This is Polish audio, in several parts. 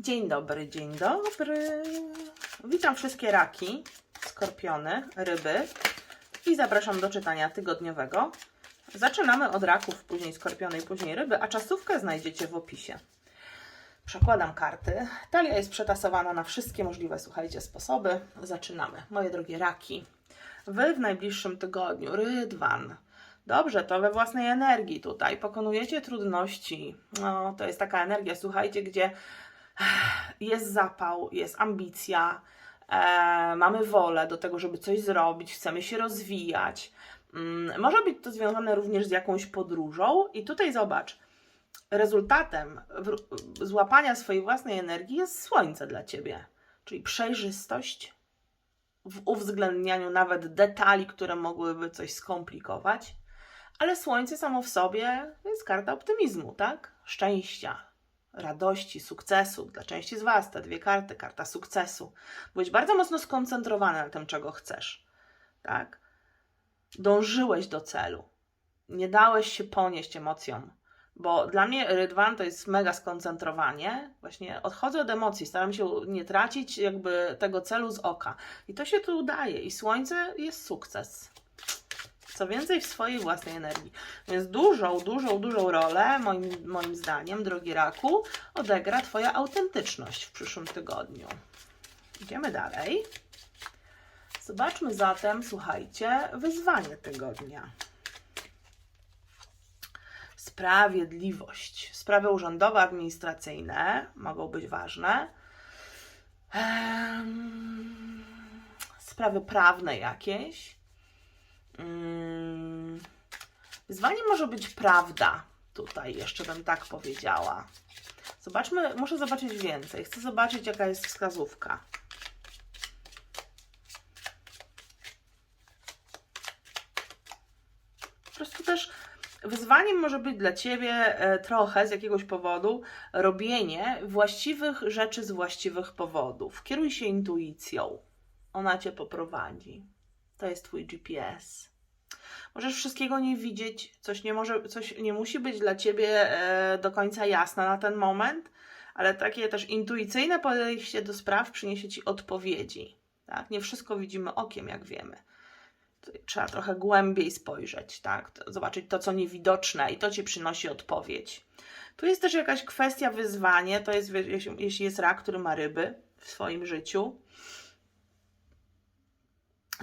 Dzień dobry, dzień dobry. Witam wszystkie raki, skorpiony, ryby i zapraszam do czytania tygodniowego. Zaczynamy od raków, później skorpiony i później ryby, a czasówkę znajdziecie w opisie. Przekładam karty. Talia jest przetasowana na wszystkie możliwe, słuchajcie, sposoby. Zaczynamy. Moje drogie raki, wy w najbliższym tygodniu, rydwan. Dobrze, to we własnej energii tutaj pokonujecie trudności. No, to jest taka energia, słuchajcie, gdzie jest zapał, jest ambicja, e, mamy wolę do tego, żeby coś zrobić, chcemy się rozwijać. Mm, może być to związane również z jakąś podróżą, i tutaj zobacz, rezultatem złapania swojej własnej energii jest słońce dla ciebie, czyli przejrzystość w uwzględnianiu nawet detali, które mogłyby coś skomplikować. Ale słońce samo w sobie jest karta optymizmu, tak? Szczęścia, radości, sukcesu. Dla części z Was te dwie karty, karta sukcesu. Byłeś bardzo mocno skoncentrowany na tym, czego chcesz, tak? Dążyłeś do celu. Nie dałeś się ponieść emocjom. Bo dla mnie rydwan to jest mega skoncentrowanie. Właśnie odchodzę od emocji, staram się nie tracić jakby tego celu z oka. I to się tu udaje. I słońce jest sukces co więcej w swojej własnej energii. Więc dużą, dużą, dużą rolę, moim, moim zdaniem, drogi raku, odegra Twoja autentyczność w przyszłym tygodniu. Idziemy dalej. Zobaczmy zatem, słuchajcie, wyzwanie tygodnia. Sprawiedliwość. Sprawy urzędowe, administracyjne mogą być ważne. Em, Sprawy prawne jakieś. Mm, Wyzwanie może być prawda. Tutaj jeszcze bym tak powiedziała. Zobaczmy, muszę zobaczyć więcej. Chcę zobaczyć, jaka jest wskazówka. Po prostu też wyzwaniem może być dla Ciebie e, trochę z jakiegoś powodu robienie właściwych rzeczy z właściwych powodów. Kieruj się intuicją. Ona Cię poprowadzi. To jest Twój GPS. Możesz wszystkiego nie widzieć, coś nie, może, coś nie musi być dla Ciebie e, do końca jasne na ten moment, ale takie też intuicyjne podejście do spraw przyniesie Ci odpowiedzi. Tak? Nie wszystko widzimy okiem, jak wiemy. Trzeba trochę głębiej spojrzeć, tak? Zobaczyć to, co niewidoczne i to Ci przynosi odpowiedź. Tu jest też jakaś kwestia, wyzwanie, to jest, jeśli jest rak, który ma ryby w swoim życiu,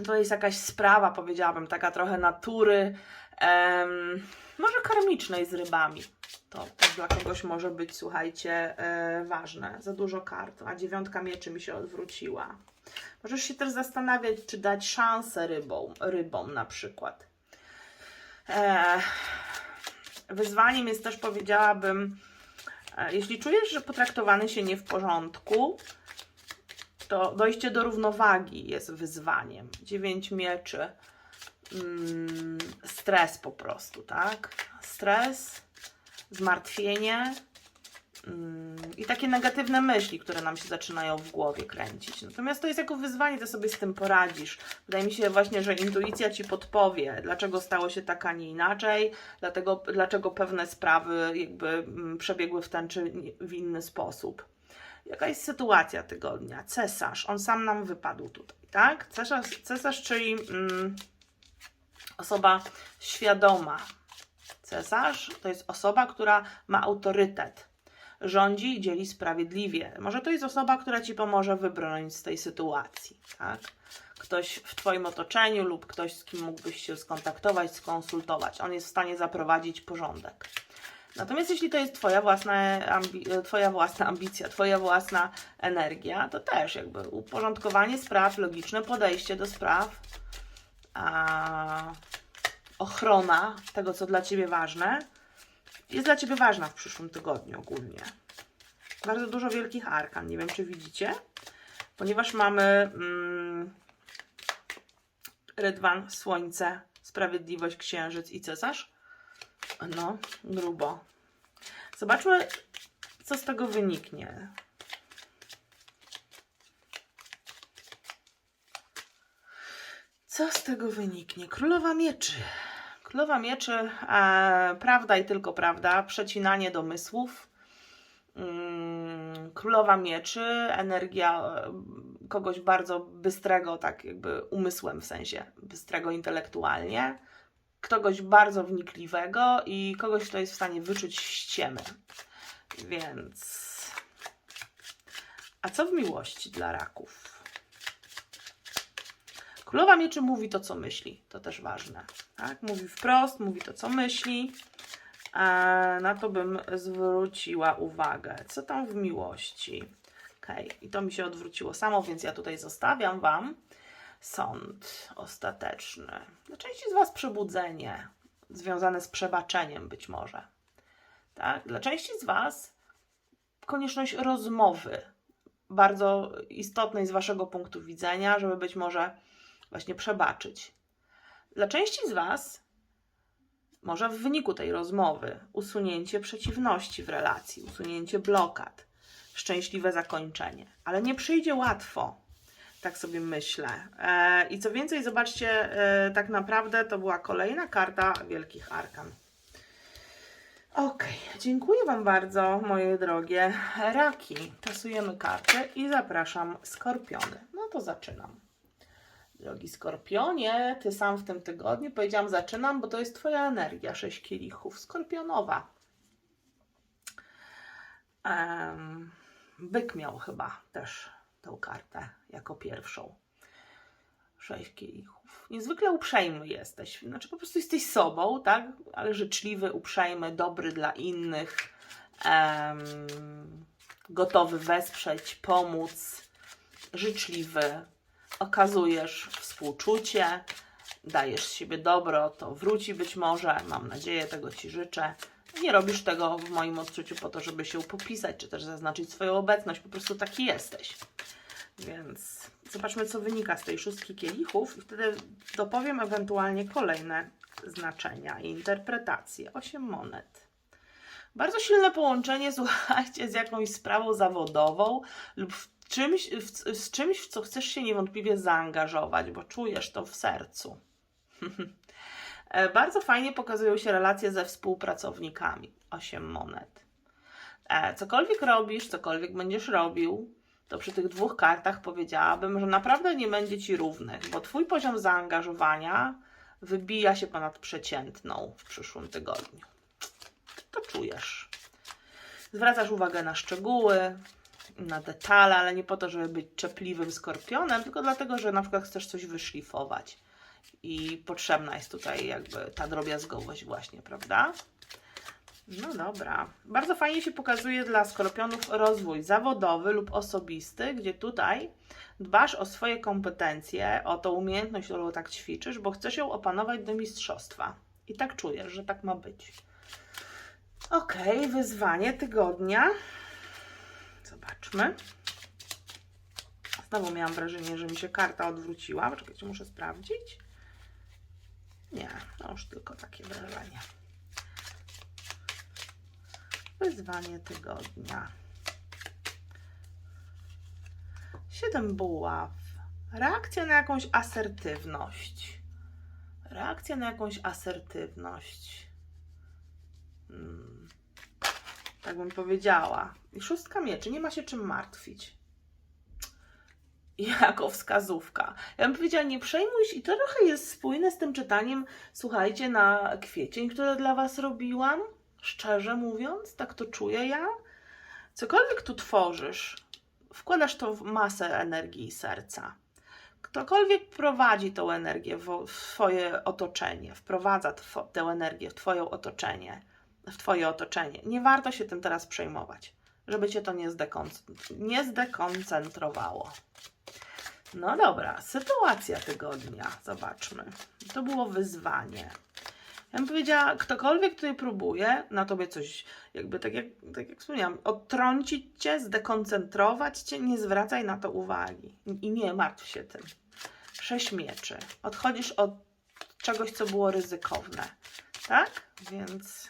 to jest jakaś sprawa, powiedziałabym, taka trochę natury, em, może karmicznej z rybami. To też dla kogoś może być, słuchajcie, e, ważne. Za dużo kart, a dziewiątka mieczy mi się odwróciła. Możesz się też zastanawiać, czy dać szansę rybom, rybom na przykład. E, wyzwaniem jest też, powiedziałabym, e, jeśli czujesz, że potraktowany się nie w porządku, to dojście do równowagi jest wyzwaniem. Dziewięć mieczy. Mm, stres po prostu, tak? Stres, zmartwienie mm, i takie negatywne myśli, które nam się zaczynają w głowie kręcić. Natomiast to jest jako wyzwanie, ty sobie z tym poradzisz. Wydaje mi się właśnie, że intuicja ci podpowie, dlaczego stało się tak, a nie inaczej, dlatego, dlaczego pewne sprawy jakby mm, przebiegły w ten czy w inny sposób. Jaka jest sytuacja tygodnia? Cesarz, on sam nam wypadł tutaj, tak? Cesarz, cesarz czyli mm, osoba świadoma. Cesarz to jest osoba, która ma autorytet, rządzi i dzieli sprawiedliwie. Może to jest osoba, która ci pomoże wybrnąć z tej sytuacji, tak? Ktoś w Twoim otoczeniu lub ktoś, z kim mógłbyś się skontaktować, skonsultować. On jest w stanie zaprowadzić porządek. Natomiast jeśli to jest twoja własna, twoja własna ambicja, Twoja własna energia, to też jakby uporządkowanie spraw, logiczne podejście do spraw, a ochrona tego, co dla Ciebie ważne, jest dla Ciebie ważna w przyszłym tygodniu ogólnie. Bardzo dużo wielkich arkan, nie wiem czy widzicie, ponieważ mamy mm, Rydwan, Słońce, Sprawiedliwość, Księżyc i Cesarz. No, grubo. Zobaczmy, co z tego wyniknie. Co z tego wyniknie? Królowa Mieczy. Królowa Mieczy, e, prawda i tylko prawda, przecinanie domysłów. Mm, Królowa mieczy, energia e, kogoś bardzo bystrego, tak jakby umysłem w sensie, bystrego intelektualnie, kogoś bardzo wnikliwego i kogoś, kto jest w stanie wyczuć ściemy. Więc. A co w miłości dla raków? Królowa mieczy mówi to, co myśli. To też ważne. Tak? Mówi wprost, mówi to, co myśli. A na to bym zwróciła uwagę. Co tam w miłości? Okej, i to mi się odwróciło samo, więc ja tutaj zostawiam Wam sąd ostateczny. Dla części z Was przebudzenie związane z przebaczeniem być może. Tak? Dla części z Was konieczność rozmowy, bardzo istotnej z Waszego punktu widzenia, żeby być może właśnie przebaczyć. Dla części z Was może w wyniku tej rozmowy usunięcie przeciwności w relacji, usunięcie blokad, szczęśliwe zakończenie, ale nie przyjdzie łatwo. Tak sobie myślę. E, I co więcej, zobaczcie, e, tak naprawdę to była kolejna karta Wielkich Arkan. Ok, dziękuję Wam bardzo, moje drogie raki. Tasujemy kartę i zapraszam skorpiony. No to zaczynam. Drogi skorpionie, ty sam w tym tygodniu powiedziałam zaczynam, bo to jest Twoja energia, sześć kielichów, skorpionowa. Em, byk miał chyba też tą kartę jako pierwszą. Sześć kielichów. Niezwykle uprzejmy jesteś. Znaczy po prostu jesteś sobą, tak? Ale życzliwy, uprzejmy, dobry dla innych. gotowy wesprzeć, pomóc. Życzliwy. Okazujesz współczucie. Dajesz z siebie dobro, to wróci być może. Mam nadzieję, tego Ci życzę. Nie robisz tego w moim odczuciu po to, żeby się popisać, czy też zaznaczyć swoją obecność. Po prostu taki jesteś. Więc zobaczmy, co wynika z tej szóstki kielichów i wtedy dopowiem ewentualnie kolejne znaczenia i interpretacje. Osiem monet. Bardzo silne połączenie, słuchajcie, z jakąś sprawą zawodową lub w czymś, w, z czymś, w co chcesz się niewątpliwie zaangażować, bo czujesz to w sercu. E, Bardzo fajnie pokazują się relacje ze współpracownikami. Osiem monet. E, Cokolwiek robisz, cokolwiek będziesz robił, to przy tych dwóch kartach powiedziałabym, że naprawdę nie będzie ci równych, bo twój poziom zaangażowania wybija się ponad przeciętną w przyszłym tygodniu. To czujesz. Zwracasz uwagę na szczegóły, na detale, ale nie po to, żeby być czepliwym skorpionem, tylko dlatego, że na przykład chcesz coś wyszlifować i potrzebna jest tutaj jakby ta drobiazgowość właśnie, prawda? No dobra. Bardzo fajnie się pokazuje dla skorpionów rozwój zawodowy lub osobisty, gdzie tutaj dbasz o swoje kompetencje, o tą umiejętność, którą tak ćwiczysz, bo chcesz ją opanować do mistrzostwa. I tak czujesz, że tak ma być. Ok, wyzwanie tygodnia. Zobaczmy. Znowu miałam wrażenie, że mi się karta odwróciła. Poczekajcie, muszę sprawdzić. Nie, no już tylko takie wrażenie. Wyzwanie tygodnia. Siedem buław. Reakcja na jakąś asertywność. Reakcja na jakąś asertywność. Hmm. Tak bym powiedziała. I szóstka mieczy. Nie ma się czym martwić. Jako wskazówka. Ja bym powiedziała, nie przejmuj się. I to trochę jest spójne z tym czytaniem, słuchajcie, na kwiecień, które dla Was robiłam. Szczerze mówiąc, tak to czuję ja. Cokolwiek tu tworzysz, wkładasz to w masę energii i serca. Ktokolwiek prowadzi tą energię w, Twoje otoczenie, wprowadza tę energię w Twoje otoczenie, w Twoje otoczenie, nie warto się tym teraz przejmować, żeby Cię to nie, zdekonc- nie zdekoncentrowało. No dobra, sytuacja tygodnia. Zobaczmy. To było wyzwanie. Ja bym powiedziała, ktokolwiek tutaj próbuje na tobie coś, jakby tak jak, tak jak wspomniałam, odtrącić cię, zdekoncentrować cię, nie zwracaj na to uwagi i nie martw się tym. Sześć mieczy. Odchodzisz od czegoś, co było ryzykowne. Tak? Więc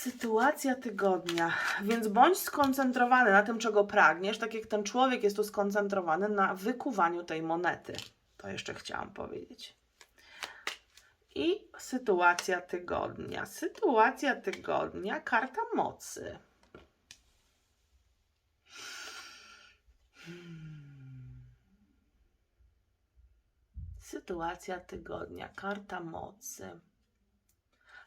sytuacja tygodnia. Więc bądź skoncentrowany na tym, czego pragniesz, tak jak ten człowiek jest tu skoncentrowany na wykuwaniu tej monety. To jeszcze chciałam powiedzieć. I sytuacja tygodnia. Sytuacja tygodnia, karta mocy. Hmm. Sytuacja tygodnia, karta mocy.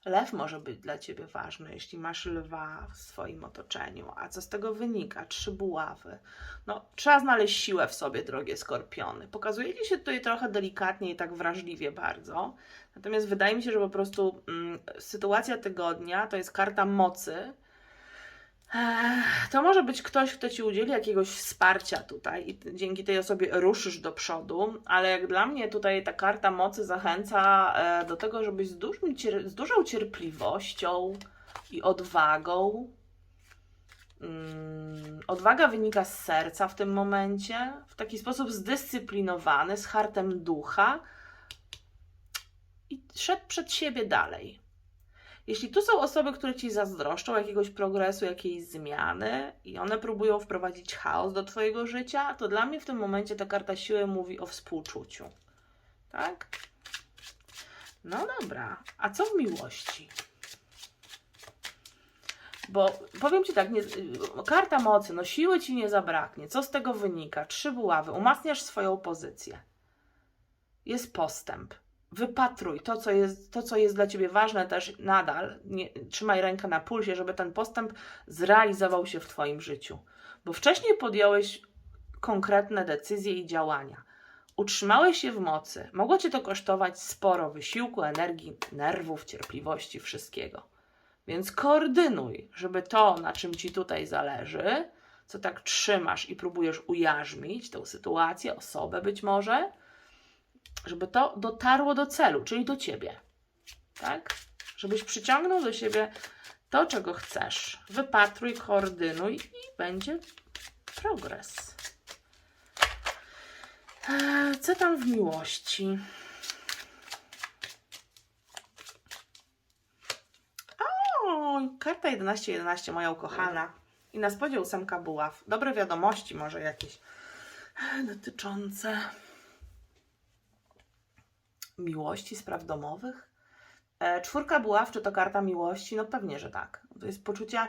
Lew może być dla ciebie ważny, jeśli masz lwa w swoim otoczeniu. A co z tego wynika? Trzy buławy. No, trzeba znaleźć siłę w sobie, drogie skorpiony. Pokazujecie się tutaj trochę delikatnie i tak wrażliwie bardzo. Natomiast wydaje mi się, że po prostu mm, sytuacja tygodnia to jest karta mocy. To może być ktoś, kto ci udzieli jakiegoś wsparcia tutaj i dzięki tej osobie ruszysz do przodu, ale jak dla mnie tutaj ta karta mocy zachęca e, do tego, żebyś z, dużym, z dużą cierpliwością i odwagą. Mm, odwaga wynika z serca w tym momencie, w taki sposób zdyscyplinowany, z hartem ducha i szedł przed siebie dalej. Jeśli tu są osoby, które ci zazdroszczą jakiegoś progresu, jakiejś zmiany i one próbują wprowadzić chaos do twojego życia, to dla mnie w tym momencie ta karta siły mówi o współczuciu. Tak? No dobra. A co w miłości? Bo powiem ci tak, nie, karta mocy, no siły ci nie zabraknie. Co z tego wynika? Trzy buławy, umacniasz swoją pozycję. Jest postęp wypatruj to, co jest, to, co jest dla ciebie ważne, też nadal. Nie, trzymaj rękę na pulsie, żeby ten postęp zrealizował się w Twoim życiu. Bo wcześniej podjąłeś konkretne decyzje i działania. Utrzymałeś się w mocy. Mogło cię to kosztować sporo wysiłku, energii, nerwów, cierpliwości, wszystkiego. Więc koordynuj, żeby to, na czym ci tutaj zależy, co tak trzymasz i próbujesz ujarzmić tę sytuację, osobę być może, żeby to dotarło do celu, czyli do ciebie. Tak? Żebyś przyciągnął do siebie to, czego chcesz. Wypatruj, koordynuj i będzie progres. Eee, Co tam w miłości? O, karta 1111, moja ukochana. I na spodzie ósemka buław. Dobre wiadomości może jakieś eee, dotyczące miłości, spraw domowych. E, czwórka buław, czy to karta miłości? No pewnie, że tak. To jest poczucie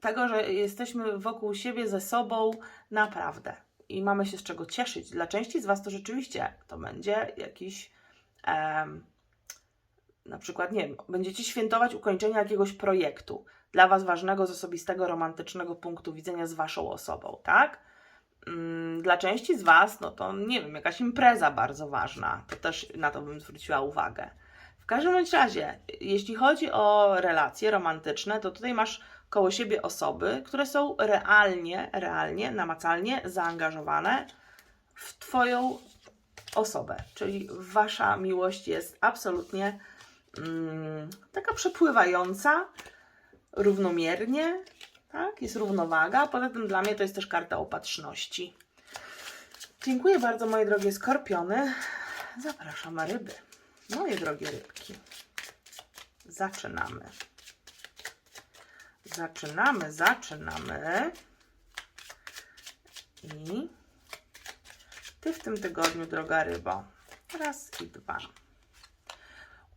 tego, że jesteśmy wokół siebie ze sobą naprawdę i mamy się z czego cieszyć. Dla części z Was to rzeczywiście to będzie jakiś em, na przykład, nie wiem, będziecie świętować ukończenie jakiegoś projektu dla Was ważnego z osobistego, romantycznego punktu widzenia z Waszą osobą, tak? Mm, Dla części z Was, no to nie wiem, jakaś impreza bardzo ważna, to też na to bym zwróciła uwagę. W każdym bądź razie, jeśli chodzi o relacje romantyczne, to tutaj masz koło siebie osoby, które są realnie, realnie, namacalnie zaangażowane w Twoją osobę. Czyli Wasza miłość jest absolutnie mm, taka przepływająca, równomiernie, tak? Jest równowaga. Poza tym dla mnie to jest też karta opatrzności. Dziękuję bardzo, moje drogie skorpiony. Zapraszam ryby. Moje drogie rybki. Zaczynamy. Zaczynamy, zaczynamy. I ty w tym tygodniu, droga rybo. Raz i dwa.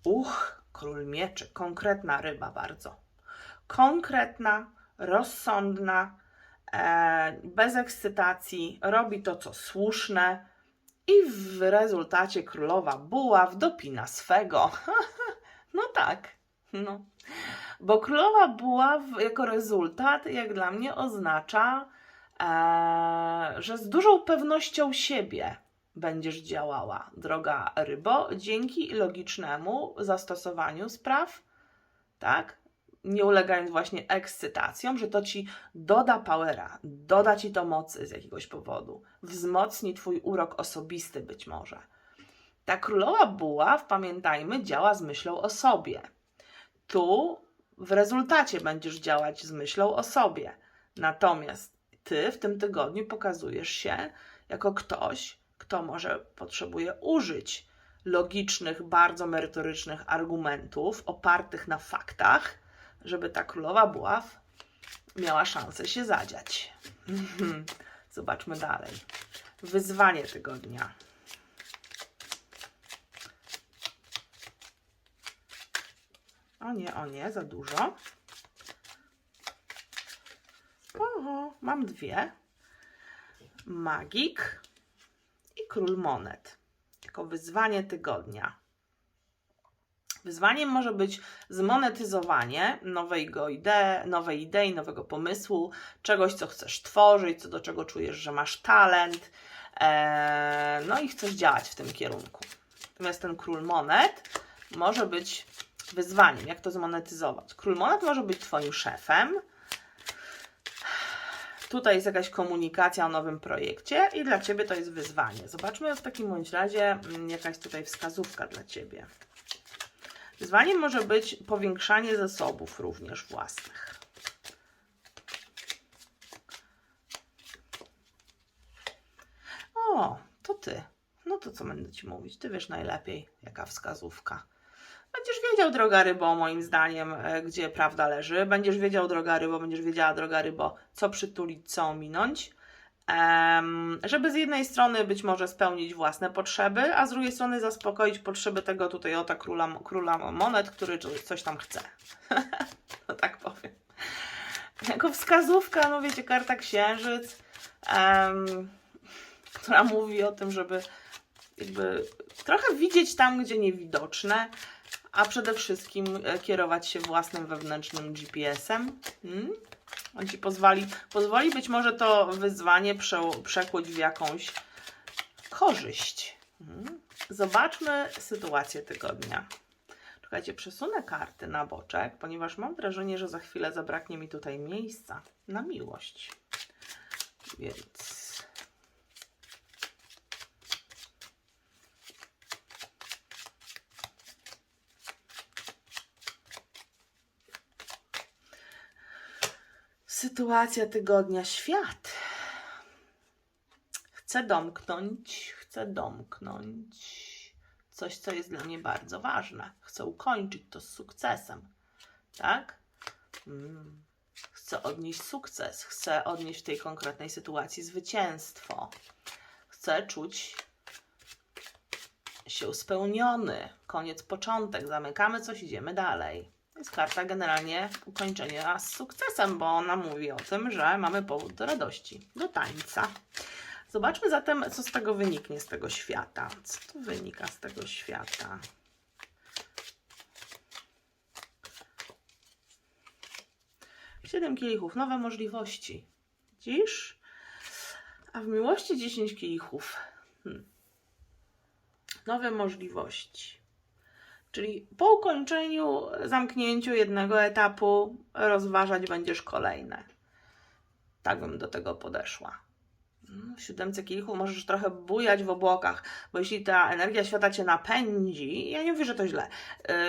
Uch, król mieczy. Konkretna ryba bardzo. Konkretna, rozsądna, e, bez ekscytacji, robi to, co słuszne i w rezultacie królowa buław dopina swego. no tak, no. Bo królowa buław jako rezultat, jak dla mnie, oznacza, e, że z dużą pewnością siebie będziesz działała, droga rybo, dzięki logicznemu zastosowaniu spraw, tak? Nie ulegając właśnie ekscytacjom, że to ci doda powera, doda ci to mocy z jakiegoś powodu, wzmocni twój urok osobisty być może. Ta królowa buław, pamiętajmy, działa z myślą o sobie. Tu w rezultacie będziesz działać z myślą o sobie. Natomiast ty w tym tygodniu pokazujesz się jako ktoś, kto może potrzebuje użyć logicznych, bardzo merytorycznych argumentów opartych na faktach, żeby ta królowa buław miała szansę się zadziać. Zobaczmy dalej. Wyzwanie tygodnia. O nie, o nie, za dużo. Oho, mam dwie. Magik i król monet. jako wyzwanie tygodnia. Wyzwaniem może być zmonetyzowanie nowego idei, nowej idei, nowego pomysłu, czegoś, co chcesz tworzyć, co do czego czujesz, że masz talent, e, no i chcesz działać w tym kierunku. Natomiast ten król monet może być wyzwaniem, jak to zmonetyzować. Król monet może być Twoim szefem. Tutaj jest jakaś komunikacja o nowym projekcie i dla Ciebie to jest wyzwanie. Zobaczmy w takim bądź razie, mm, jaka jest tutaj wskazówka dla Ciebie. Wyzwaniem może być powiększanie zasobów również własnych. O, to ty. No to co będę ci mówić? Ty wiesz najlepiej, jaka wskazówka. Będziesz wiedział, droga rybo, moim zdaniem, e, gdzie prawda leży. Będziesz wiedział, droga rybo, będziesz wiedziała, droga rybo, co przytulić, co ominąć. Żeby z jednej strony być może spełnić własne potrzeby, a z drugiej strony zaspokoić potrzeby tego tutaj oto króla, króla monet, który coś- tam chce. no tak powiem. Jako wskazówka, no wiecie, karta księżyc, em, która mówi o tym, żeby jakby trochę widzieć tam, gdzie niewidoczne, a przede wszystkim e, kierować się własnym wewnętrznym GPS-em. Hmm? On ci pozwoli, pozwoli być może to wyzwanie prze, w jakąś korzyść. Hmm? Zobaczmy sytuację tygodnia. Czekajcie, przesunę karty na boczek, ponieważ mam wrażenie, że za chwilę zabraknie mi tutaj miejsca na miłość. Więc Sytuacja tygodnia świat. Chcę domknąć, chcę domknąć coś, co jest dla mnie bardzo ważne. Chcę ukończyć to z sukcesem. Tak? Mm. Chcę odnieść sukces, chcę odnieść w tej konkretnej sytuacji zwycięstwo. Chcę czuć się spełniony. Koniec, początek. Zamykamy coś, idziemy dalej. Jest karta generalnie ukończenia z sukcesem, bo ona mówi o tym, że mamy powód do radości, do tańca. Zobaczmy zatem, co z tego wyniknie, z tego świata. Co tu wynika z tego świata? Siedem kielichów, nowe możliwości. Widzisz? A w miłości 10 kielichów. Hmm. Nowe możliwości. Czyli po ukończeniu, zamknięciu jednego etapu, rozważać będziesz kolejne. Tak bym do tego podeszła. W siódemce kilku możesz trochę bujać w obłokach, bo jeśli ta energia świata cię napędzi, ja nie mówię, że to źle,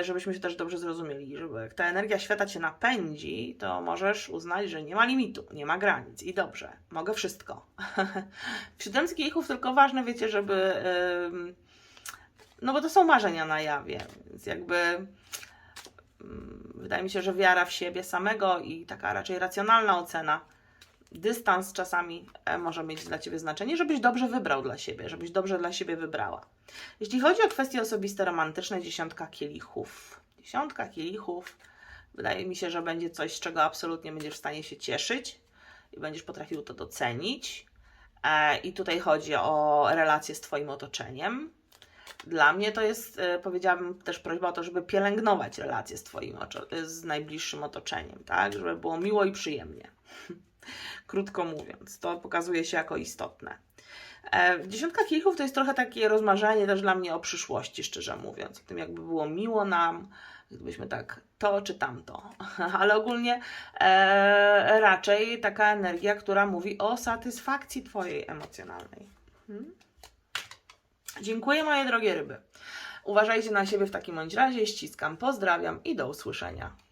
y, żebyśmy się też dobrze zrozumieli, żeby jak ta energia świata cię napędzi, to możesz uznać, że nie ma limitu, nie ma granic i dobrze, mogę wszystko. w siódemce kielichów tylko ważne, wiecie, żeby... ym, no bo to są marzenia na jawie, więc jakby mm, wydaje mi się, że wiara w siebie samego i taka raczej racjonalna ocena, dystans czasami e, może mieć dla Ciebie znaczenie, żebyś dobrze wybrał dla siebie, żebyś dobrze dla siebie wybrała. Jeśli chodzi o kwestie osobiste, romantyczne, dziesiątka kielichów. Dziesiątka kielichów wydaje mi się, że będzie coś, z czego absolutnie będziesz w stanie się cieszyć i będziesz potrafił to docenić. E, I tutaj chodzi o relacje z Twoim otoczeniem. Dla mnie to jest, e, powiedziałabym też prośba o to, żeby pielęgnować relacje z Twoim z najbliższym otoczeniem, tak? Żeby było miło i przyjemnie. Krótko mówiąc, to pokazuje się jako istotne. E, Dziesiątka kielichów to jest trochę takie rozmarzanie też dla mnie o przyszłości, szczerze mówiąc. O tym, jakby było miło nam, gdybyśmy tak to czy tamto. Ale ogólnie e, raczej taka energia, która mówi o satysfakcji Twojej emocjonalnej. Hmm? Dziękuję moje drogie ryby. Uważajcie na siebie w takim bądź razie, ściskam, pozdrawiam i do usłyszenia.